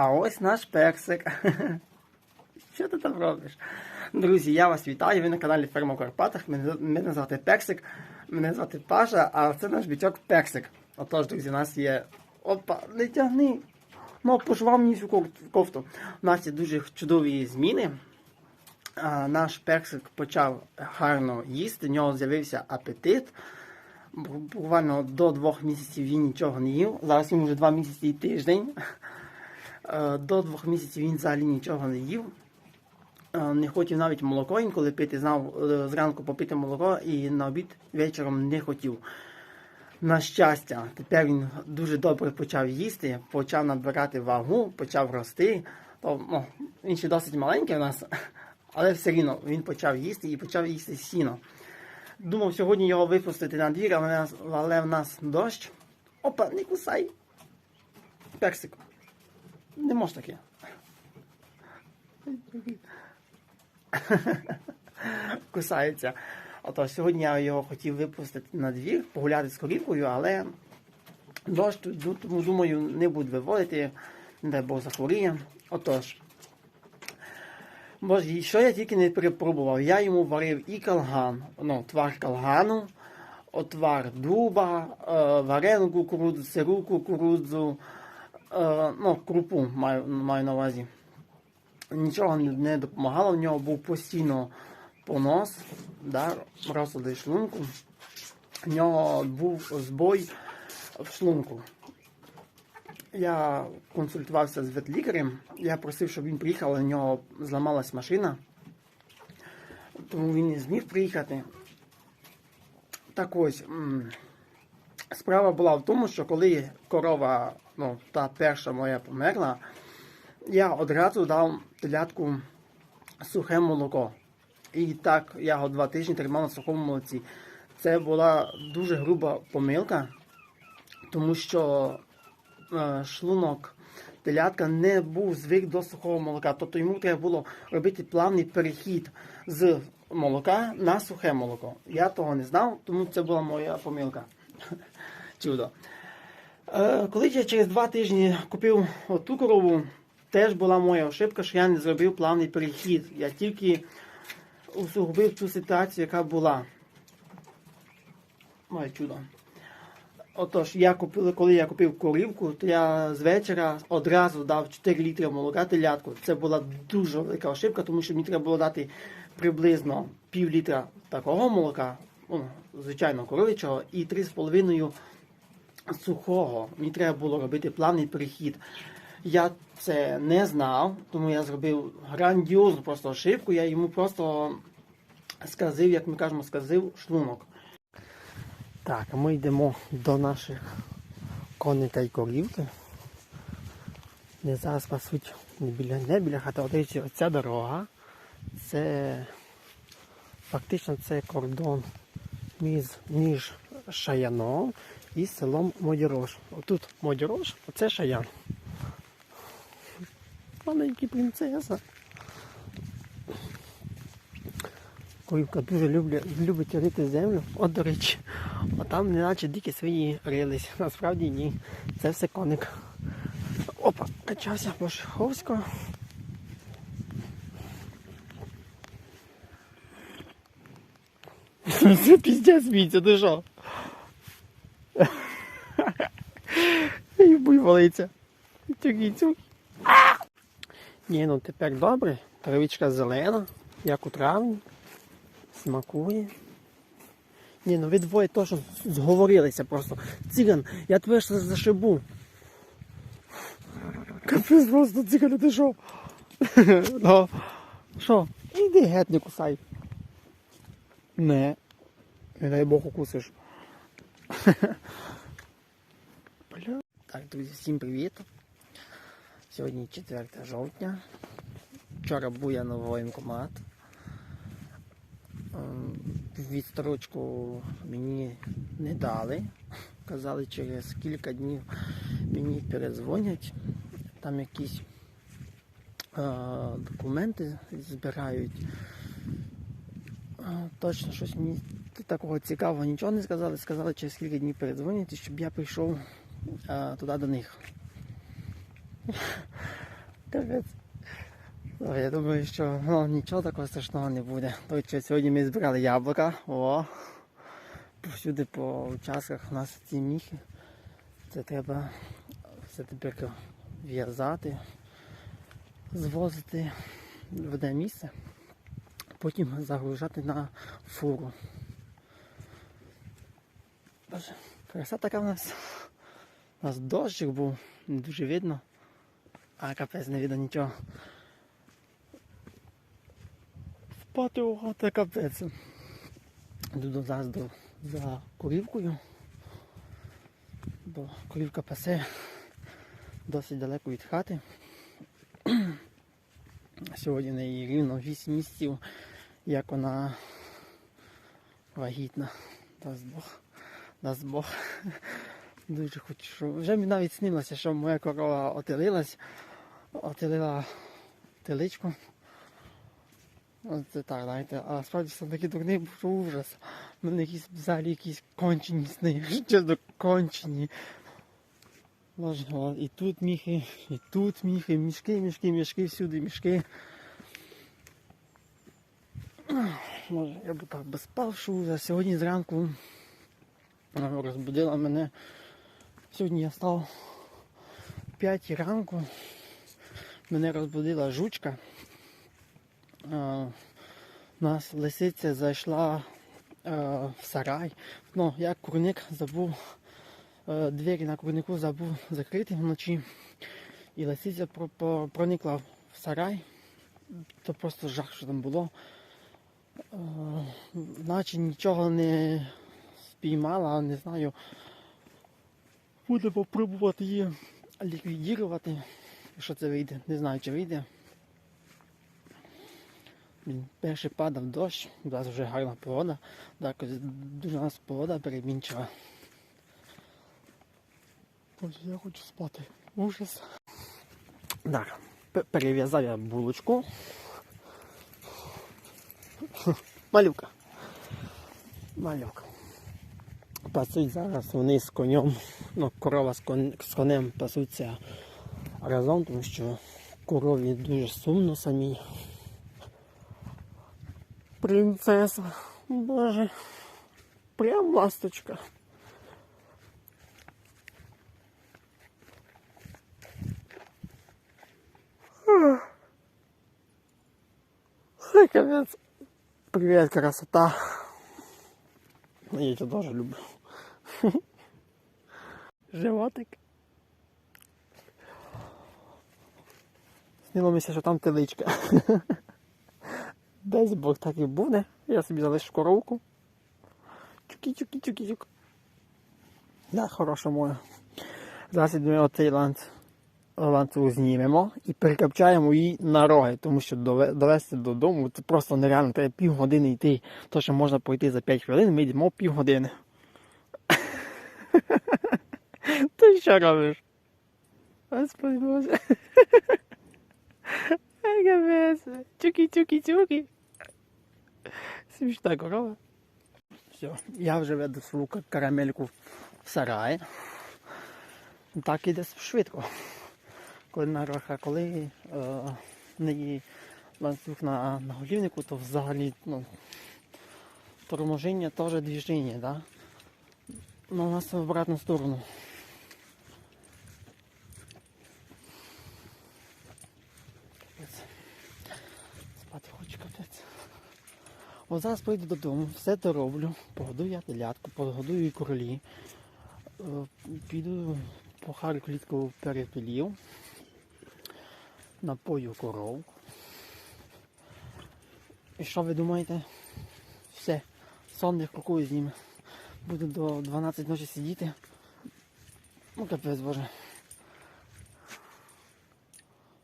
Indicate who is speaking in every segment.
Speaker 1: А ось наш персик. Що ти там робиш? Друзі, я вас вітаю. Ви на каналі Ферма в Карпатах. Мене, звати Персик, мене звати Паша, а це наш бічок Персик. Отож, друзі, у нас є. Опа, не тягни! Ну, пошвав мені всю кофту. У нас є дуже чудові зміни. А, наш персик почав гарно їсти, в нього з'явився апетит. Буквально до двох місяців він нічого не їв. Зараз йому вже два місяці і тиждень. Е, До двох місяців він взагалі нічого не їв. Е, Не хотів навіть молоко інколи пити, знав е, зранку попити молоко і на обід вечором не хотів. На щастя, тепер він дуже добре почав їсти, почав набирати вагу, почав рости. То, ну, він ще досить маленький у нас, але все рівно він почав їсти і почав їсти сіно. Думав сьогодні його випустити на двір, але, в нас- дощ. Опа, не кусай. Персик. Не можеш таке. Кусається. Отож, сьогодні я його хотів випустити на двір, погуляти з корівкою, але дощ, тому думаю, не буду виводити, не дай Бог захворіє. Отож. Боже, що я тільки не перепробував. Я йому варив і калган, ну, твар калгану, отвар дуба, е, варену кукурудзу, сиру кукурудзу, е, ну, крупу маю, маю на увазі. Нічого не, допомагало, в нього був постійно понос, да, розлади шлунку. В нього був збой в шлунку. Я консультувався з ветлікарем, я просив, щоб він приїхав, але в нього зламалась машина, тому він не зміг приїхати. Так ось, справа була в тому, що коли корова, ну, та перша моя померла, я одразу дав телятку сухе молоко. І так я його два тижні тримав на сухому молоці. Це була дуже груба помилка, тому що е, шлунок телятка не був звик до сухого молока. Тобто йому треба було робити плавний перехід з молока на сухе молоко. Я того не знав, тому це була моя помилка. Чудо. Е, Коли я через два тижні купив ту корову, теж була моя ошибка, що я не зробив плавний перехід. Я тільки усугубив ту ситуацію, яка була. Моє чудо. Отож, я купив, коли я купив корівку, то я з вечора одразу дав 4 літри молока телятку. Це була дуже велика ошибка, тому що мені треба було дати приблизно пів літра такого молока, ну, звичайно, коров'ячого, і 3,5 сухого. Мені треба було робити плавний перехід. Я це не знав, тому я зробив грандіозну просто ошибку. Я йому просто сказив, як ми кажемо, сказив шлунок. Так, а ми йдемо до наших коней та й корівки. Не зараз пасуть не біля, не біля хати. От оця дорога. Це фактично це кордон між, Шаяном і селом Модірож. Отут Модірож, а це Шаян. Маленькі принцеса. Корівка дуже любля, любить рити землю. От, до речі, а там неначе дикі свині рились. Насправді ні. Це все коник. Опа, качався пошховсько. Це піздець сміється, ти що? І буйволиця. Тюгіцю. Ні, ну тепер добре. Травичка зелена, як у травні. Смакує. Ні, ну ви двоє теж зговорилися просто. Циган, я тебе ж зашибу. Капець просто циган, ти що? Ну, Що? Іди геть, не кусай. Не. Не дай Бог укусиш. Бля. Так, друзі, всім привіт. Сьогодні 4 жовтня. Вчора був я на воєнкомат. Ем, Відстрочку мені не дали. Казали, через кілька днів мені передзвонять. Там якісь е, документи збирають. Е, Точно щось мені такого цікавого нічого не сказали. Сказали, через кілька днів передзвонять, щоб я прийшов е, туди до них. Я думаю, що ну, нічого такого страшного не буде. Речі, сьогодні ми збирали яблука. О, повсюди по участках у нас ці міхи. Це треба все тепер в'язати, звозити в одне місце, потім загружати на фуру. Боже, краса така в нас. У нас дощик був, не дуже видно. А капець не видно нічого. Спати ого, це капець. Йду зараз до, за корівкою. Бо корівка пасе досить далеко від хати. Сьогодні в неї рівно 8 місяців, як вона вагітна. Дасть Бог. Дасть Бог. Дуже хочу. Вже мені навіть снилося, що моя корова отелилась, отелила теличку. Оце так, знаєте, а справді все таки дурний був ужас. У мене якісь взагалі якісь кончені сни, чесно кончені. Боже, і тут міхи, і тут міхи, мішки, мішки, мішки, всюди мішки. Може, я б так би спав, що. Сьогодні зранку розбудила мене. Сьогодні я став в 5 ранку. Мене розбудила жучка. У нас лисиця зайшла в сарай. Ну, я курник забув, е, двері на курнику забув закрити вночі. І лисиця про- про- проникла в сарай. То просто жах, що там було. Е, Наче нічого не спіймала, не знаю. Буде попробувати її ліквідувати. Якщо це вийде, не знаю, чи вийде. Блін, Перший падав дощ, зараз вже гарна погода. Так, дуже нас погода перемінчива. Боже, я хочу спати. Ужас. Так, пе- перев'язав я булочку. Малюка. Малюка. Пасуть зараз вони з конем. Ну, корова з, кон... з конем пасуться разом, тому що корові дуже сумно самі. Принцеса. Боже. Прям ласточка. Привет, красота. Я тебя тоже люблю. Животик. Снилося, що там теличка. Десь Бог так і буде. Я собі залишу коровку. Чуки-чуки-чуки-чук. Да, хороша моя. Зараз ми оцей ланц, ланцюг знімемо і перекопчаємо її на роги, тому що довести додому це просто нереально. Треба півгодини йти. То, що можна пройти за 5 хвилин, ми йдемо півгодини. Ти що робиш? Господи Боже. Чуки-чуки-чуки. Смішна корова. Все, я вже веду свою карамельку в сарай. Так іде швидко. Коли на роха, коли е, в неї ланцюг на, на голівнику, то взагалі ну, торможіння теж движення, да? У нас в обратну сторону. Спати хочу капець. От зараз прийду додому, все дороблю, погодую я телятку, погодую і королі. Е, Піду по харю клітку перепілів, напою коров. І що ви думаєте? Все, сон не кукую зніме. Буду до 12 ночі сидіти. Ну капець боже.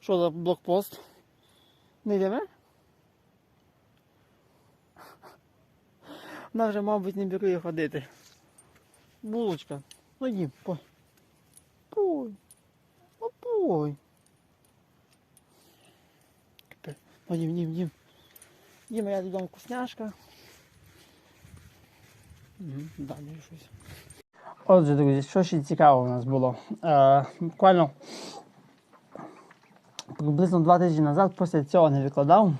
Speaker 1: Що за блокпост? Не йдемо? Вона вже, мабуть, не берує ходити. Булочка. Ну їм, пой. Пой. Ну пой. Капець. Ну їм, їм, їм. Їм я додому вкусняшка. Далі щось. Отже, друзі, що ще цікаво у нас було. Е, буквально приблизно два тижні назад після цього не викладав.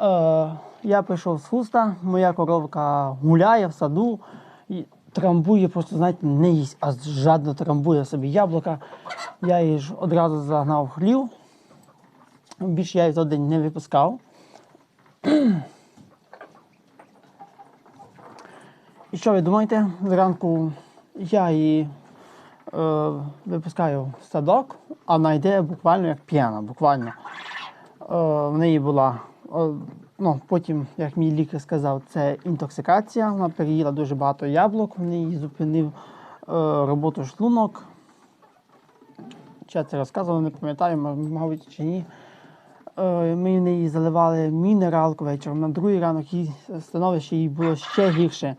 Speaker 1: Е, я прийшов з хуста, моя коровка гуляє в саду, і трамбує, просто, знаєте, не їсть, а жадно трамбує собі яблука. Я її ж одразу загнав в хлів. Більше я її той день не випускав. Що ви думаєте? Зранку я її е, випускаю в садок, а вона йде буквально як п'яна, буквально. Е, в неї була, е, ну, потім, як мій лікар сказав, це інтоксикація. Вона переїла дуже багато яблук, в неї зупинив е, роботу шлунок. Чи я це розказував, не пам'ятаю, мабуть, чи ні. Е, Ми в неї заливали мінералку вечором. На другий ранок їй становище їй було ще гірше.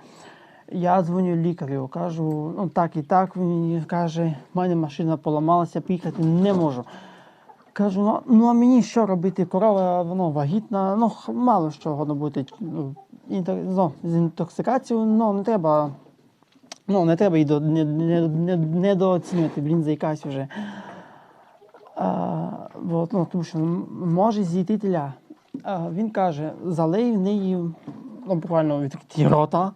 Speaker 1: Я дзвоню лікарю, кажу, ну так і так. Він каже, в мене машина поламалася, поїхати не можу. Кажу, ну, ну а мені що робити? Корова воно вагітна, ну мало що воно буде. Ну, інтер- ну, з інтоксикацією, ну не треба. Ну, не треба її до, не, не, не, недооцінювати, блін, заїкаюсь вже. А, от, ну, тому що може зійти теля. А, він каже, залий неї ну, буквально відкриті рота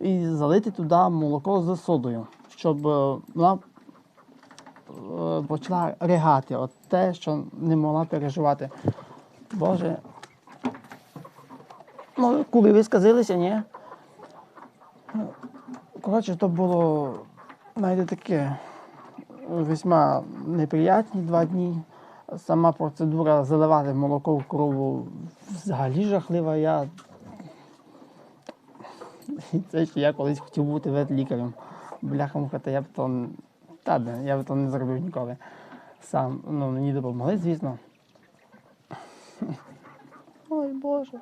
Speaker 1: і залити туди молоко з содою, щоб е, вона е, почала ригати. От те, що не могла переживати. Боже. Ну, коли ви сказалися, ні? Коротше, то було знаєте, таке весьма неприятні два дні. Сама процедура заливати молоко в корову взагалі жахлива. Я... Це ще я колись хотів бути ветлікарем. Бляха та я б то та, я б то не зробив ніколи. Сам ну, мені допомогли, звісно. Ой Боже.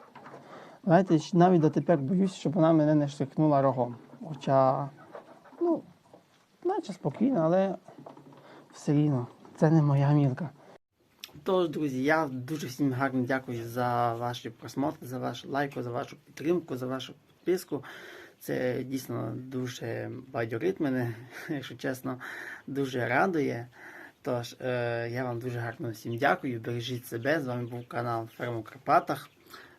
Speaker 1: Знаєте, навіть дотепер боюсь, щоб вона мене не штикнула рогом. Хоча, ну, наче спокійно, але все рівно, це не моя мілка. Тож, друзі, я дуже всім гарно дякую за ваші просмотри, за ваш лайк, за вашу підтримку, за вашу підписку. Це дійсно дуже бадьорить мене, якщо чесно, дуже радує. Тож, е, я вам дуже гарно всім дякую. Бережіть себе. З вами був канал Ферму Карпатах,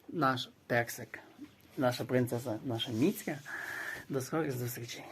Speaker 1: наш Персик, наша принцеса, наша Міцька. До скорих зустрічей.